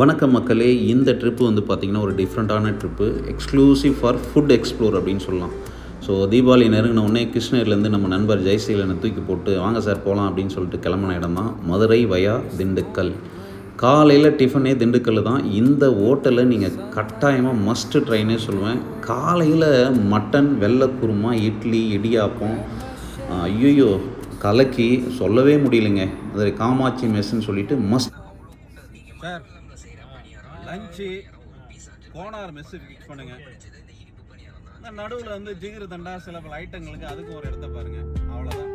வணக்கம் மக்களே இந்த ட்ரிப்பு வந்து பார்த்திங்கன்னா ஒரு டிஃப்ரெண்ட்டான trip exclusive for food explore அப்படின்னு சொல்லலாம். ஸோ தீபாவளி நெருங்கின உடனே கிருஷ்ணகிரிலேருந்து நம்ம நண்பர் ஜெயசீலனை தூக்கி போட்டு வாங்க சார் போகலாம் அப்படின்னு சொல்லிட்டு கிளம்பின இடம் தான் மதுரை வயா திண்டுக்கல். காலையில் டிஃபனே திண்டுக்கல் தான். இந்த ஹோட்டலை நீங்கள் கட்டாயமாக மஸ்ட்டு ட்ரைனே சொல்லுவேன். காலையில் மட்டன் வெள்ளை குருமா இட்லி இடியாப்பம் ஐயோ கலக்கி சொல்லவே முடியலைங்க. அது காமாட்சி மெஸ்ன்னு சொல்லிட்டு must sir lunch Konar mess fix பண்ணுங்க. இந்த நடுவில் வந்து ஜிகிரு தண்டா சில பல ஐட்டங்களுக்கு அதுக்கும் ஒரு இடத்த பாருங்க. அவ்வளோதான்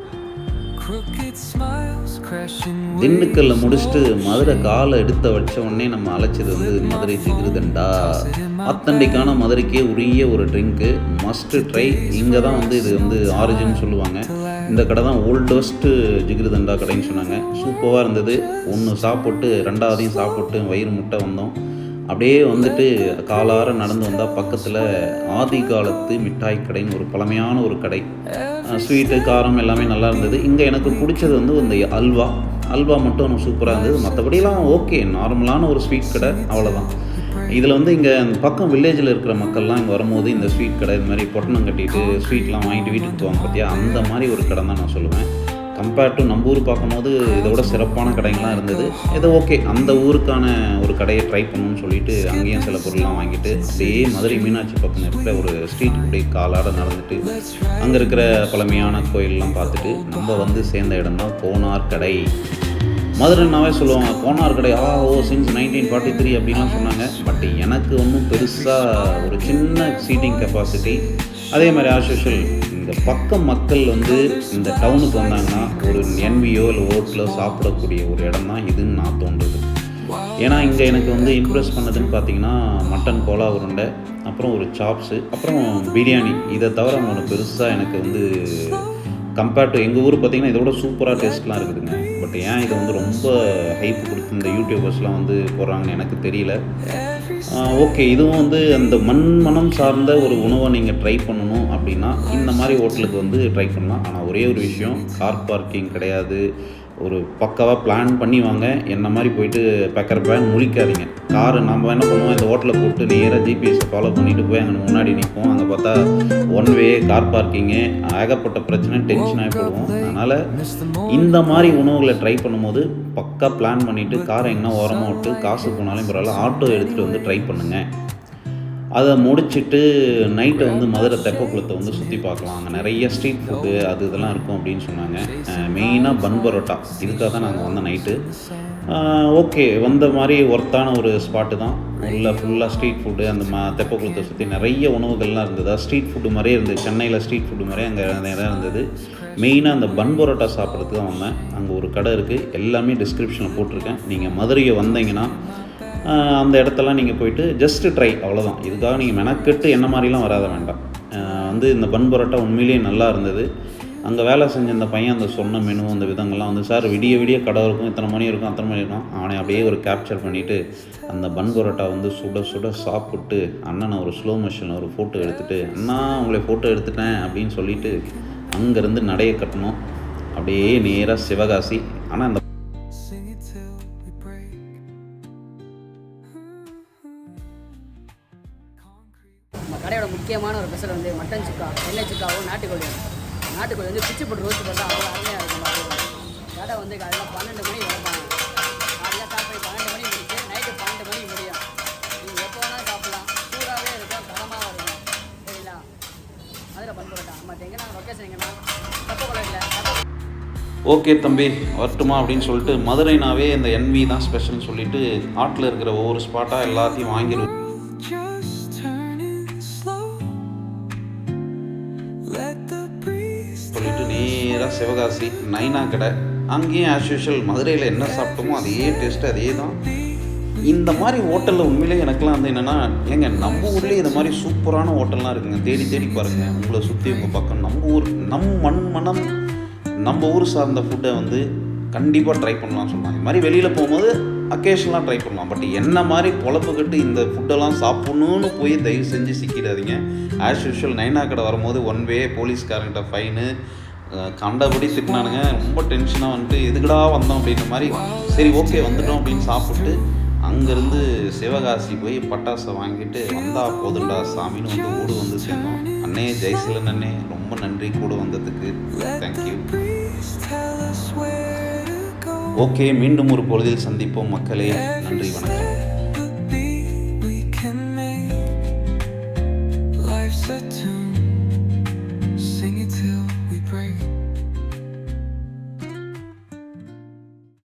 திண்டுக்கல்ல முடிச்சுட்டு மதுரை காலை எடுத்த வச்ச உடனே நம்ம அழைச்சது வந்து மதுரை ஜிகிருதண்டா அத்தண்டிக்கான மதுரைக்கே உரிய ஒரு ட்ரிங்க்கு மஸ்ட்டு ட்ரை இங்கே தான் வந்து இது வந்து ஆரிஜின் சொல்லுவாங்க. இந்த கடை தான் ஓல்டஸ்ட்டு ஜிகிருதண்டா கடைன்னு சொன்னாங்க. சூப்பராக இருந்தது. ஒன்று சாப்பிட்டு ரெண்டாவதையும் சாப்பிட்டு வயிறு முட்டை வந்தோம். அப்படியே வந்துட்டு காலார நடந்து வந்தால் பக்கத்தில் ஆதி காலத்து மிட்டாய் கடைன்னு ஒரு பழமையான ஒரு கடை. ஸ்வீட்டு காரம் எல்லாமே நல்லா இருந்தது. இங்கே எனக்கு பிடிச்சது வந்து இந்த அல்வா. அல்வா மட்டும் எனக்கு சூப்பராக இருந்தது. மற்றபடிலாம் ஓகே நார்மலான ஒரு ஸ்வீட் கடை அவ்வளோதான் இதில் வந்து இங்கே அந்த பக்கம் வில்லேஜில் இருக்கிற மக்கள்லாம் இங்கே வரும்போது இந்த ஸ்வீட் கடை இது மாதிரி பொட்டணம் கட்டிட்டு ஸ்வீட்லாம் வாங்கிட்டு வீட்டுக்கு போவாங்க பார்த்தியா அந்த மாதிரி ஒரு கடை தான் நான் சொல்லுவேன். கம்பேர்ட் டு நம்ம ஊர் பார்க்கும்போது இதை விட சிறப்பான கடைங்களாம் இருந்தது. இது ஓகே அந்த ஊருக்கான ஒரு கடையை ட்ரை பண்ணணும்னு சொல்லிட்டு அங்கேயும் சில பொருள்லாம் வாங்கிட்டு அப்படியே மதுரை மீனாட்சி பக்கம் இருக்கிற ஒரு ஸ்ட்ரீட் இப்படி காலாட நடந்துட்டு அங்கே இருக்கிற பழமையான கோயிலெலாம் பார்த்துட்டு நம்ம வந்து சேர்ந்த இடம் தான் கடை. மதுரைனாவே சொல்லுவாங்க போனார் கடை ஆ ஓ சின்ஸ் நைன்டீன் ஃபார்ட்டி த்ரீ அப்படின்லாம் சொன்னாங்க. பட் எனக்கு ஒன்றும் பெருசாக ஒரு சின்ன சீட்டிங் கெப்பாசிட்டி அதே மாதிரி ஆஸ் யூஷுவல் இந்த பக்கம் மக்கள் வந்து இந்த டவுனுக்கு வந்தாங்கன்னா ஒரு என்வியோ இல்லை ஓட்டிலோ சாப்பிடக்கூடிய ஒரு இடம் தான் இதுன்னு நான் தோன்றுது. ஏன்னா இங்கே எனக்கு வந்து இம்ப்ரெஸ் பண்ணதுன்னு பார்த்தீங்கன்னா மட்டன் கோலா உருண்டை அப்புறம் ஒரு சாப்ஸு அப்புறம் பிரியாணி. இதை தவிர ஒன்று பெருசாக எனக்கு வந்து கம்பேர்ட் டு எங்கள் ஊர் பார்த்தீங்கன்னா இதோட சூப்பராக டேஸ்ட்லாம் இருக்குதுங்க. பட் ஏன் இதை வந்து ரொம்ப ஹைப் கொடுத்து இந்த யூடியூபர்ஸ்லாம் வந்து போடுறாங்கன்னு எனக்கு தெரியல. ஓகே இதுவும் வந்து அந்த மண் மனம் சார்ந்த ஒரு உணவை நீங்கள் ட்ரை பண்ணணும் அப்படின்னா இந்த மாதிரி ஹோட்டலுக்கு வந்து ட்ரை பண்ணலாம். ஆனால் ஒரே ஒரு விஷயம் கார் பார்க்கிங் கிடையாது. ஒரு பக்காவாக பிளான் பண்ணி வாங்க. என்ன மாதிரி போயிட்டு பேக்கர் பேன் முழிக்காதீங்க. காரு நம்ம என்ன பண்ணுவோம். இந்த ஹோட்டலில் போட்டு நேராக ஜிபிஎஸை ஃபாலோ பண்ணிட்டு போய் அங்கே முன்னாடி நிற்போம் அங்கே பார்த்தா ஒன் வே கார் பார்க்கிங்கு ஏகப்பட்ட பிரச்சனை டென்ஷன் போடுவோம் அதனால் இந்த மாதிரி உணவுகளை ட்ரை பண்ணும்போது பக்கா பிளான் பண்ணிவிட்டு காரை எங்கன்னா ஓரமாக விட்டு காசு போனாலும் பரவாயில்ல. ஆட்டோ எடுத்துகிட்டு வந்து ட்ரை பண்ணுங்கள் அதை முடிச்சுட்டு நைட்டை வந்து மதுரை தெப்பக்குளத்தை வந்து சுற்றி பார்க்கலாம். அங்கே நிறைய ஸ்ட்ரீட் ஃபுட்டு அது இதெல்லாம் இருக்கும் அப்படின்னு சொன்னாங்க. மெயினாக பன் பரோட்டா. இதுக்காக தான் நாங்கள் வந்த நைட்டு ஓகே வந்த மாதிரி ஒர்த்தான ஒரு ஸ்பாட்டு தான். உள்ள ஃபுல்லாக ஸ்ட்ரீட் ஃபுட்டு அந்த ம தெப்பக்குளத்தை சுற்றி நிறைய உணவுகள்லாம் இருந்தது. ஸ்ட்ரீட் ஃபுட்டு மாதிரியே இருந்தது. சென்னையில் ஸ்ட்ரீட் ஃபுட்டு மாதிரியே அங்கே நிறையா இருந்தது. மெயினாக அந்த பன் பரோட்டா சாப்பிட்றதுக்கு தான் வந்தேன். அங்கே ஒரு கடை இருக்குது எல்லாமே டிஸ்கிரிப்ஷனில் போட்டிருக்கேன். நீங்கள் மதுரையை வந்தீங்கன்னா அந்த இடத்தெல்லாம் நீங்கள் போயிட்டு ஜஸ்ட்டு ட்ரை அவ்வளோதான் இதுக்காக நீங்கள் மெனக்கெட்டு என்ன மாதிரிலாம் வராத வேண்டாம். வந்து இந்த பன் பரோட்டா உண்மையிலேயே நல்லா இருந்தது. அங்கே வேலை செஞ்ச அந்த பையன் அந்த சொன்ன மெனு அந்த விதங்கள்லாம் வந்து சார் விடிய விடிய கடை இருக்கும் இத்தனை மணி இருக்கும் அத்தனை மணி இருக்கும். அவனை அப்படியே ஒரு கேப்சர் பண்ணிவிட்டு அந்த பன் பரோட்டா வந்து சுட சுட சாப்பிட்டு அண்ணனை ஒரு ஸ்லோ மோஷனில் ஒரு ஃபோட்டோ எடுத்துகிட்டு அண்ணா உங்களை ஃபோட்டோ எடுத்துட்டேன் அப்படின்னு சொல்லிட்டு அங்கேருந்து நடைய கட்டணும். அப்படியே நேராக சிவகாசி. ஆனால் அந்த கடையோட முக்கியமான ஒரு ஸ்பெஷல் வந்து மட்டன் சுக்கா எண்ணெய் சுக்காவும் நாட்டுக்கோழி நாட்டுக்கோழி வந்து பிச்சு போட்டு ரோஸ்ட் பண்ணால் அவ்வளோ அருமையாக இருக்கும். கடை வந்து காலையில் பன்னெண்டு மணி வரப்பாங்க காலையில் பண்ணி பன்னெண்டு மணி முடிச்சு நைட்டு பன்னெண்டு மணிக்கு முடியும். நீங்கள் எப்போ வேணாலும் சாப்பிடலாம். சூடாகவே இருக்கும் தரமாக இருக்கும். சரிங்களா? அதில் போட்டா மற்ற எங்கன்னா லொக்கேஷன் எங்கன்னா தப்பக்குளம் இல்லை ஓகே தம்பி வரட்டுமா அப்படின்னு சொல்லிட்டு மதுரைனாவே இந்த என்வி தான் ஸ்பெஷல்னு சொல்லிட்டு ஆட்டில் இருக்கிற ஒவ்வொரு ஸ்பாட்டாக எல்லாத்தையும் வாங்கிடுவோம் சிவகாசி நைனா கடை. அங்கேயும் ஆஸ் யூஷுவல் மதுரையில் என்ன சாப்பிட்டோமோ அதே டேஸ்ட்டு அதே தான் இந்த மாதிரி ஹோட்டலில் உண்மையிலே எனக்குலாம் வந்து என்னென்னா ஏங்க நம்ம ஊர்லேயே இந்த மாதிரி சூப்பரான ஹோட்டல்லாம் இருக்குங்க. தேடி தேடி பாருங்கள் உங்களை சுற்றி உங்கள் பக்கம் நம்ம ஊர் நம் மண் மனம் நம்ம ஊர் சார்ந்த ஃபுட்டை வந்து கண்டிப்பாக ட்ரை பண்ணலாம் சொன்னாங்க. இது மாதிரி வெளியில் போகும்போது அக்கேஷனலாக ட்ரை பண்ணலாம். பட் என்ன மாதிரி பொழப்பு கட்டு இந்த ஃபுட்டெல்லாம் சாப்பிட்ணுன்னு போய் தயவு செஞ்சு சிக்கிடாதீங்க. ஆஸ் யூஷுவல் நைனா கடை வரும்போது ஒன் வே போலீஸ்காரங்கிட்ட ஃபைனு கண்டபடி திட்டினானுங்க ரொம்ப டென்ஷனாக வந்துட்டு எதுக்குடா வந்தோம்? அப்படின்ற மாதிரி சரி ஓகே வந்துட்டோம் அப்படின்னு சாப்பிட்டு அங்கேருந்து சிவகாசி போய் பட்டாசை வாங்கிட்டு வந்தா போதுண்டா சாமின்னு வந்து ஊடு வந்து சேர்ந்தோம். அண்ணே ஜெயசீலன் அண்ணே ரொம்ப நன்றி கூட வந்ததுக்கு. தேங்க்யூ ஓகே மீண்டும் ஒரு பொழுதில் சந்திப்போம் மக்களே. நன்றி வணக்கம்.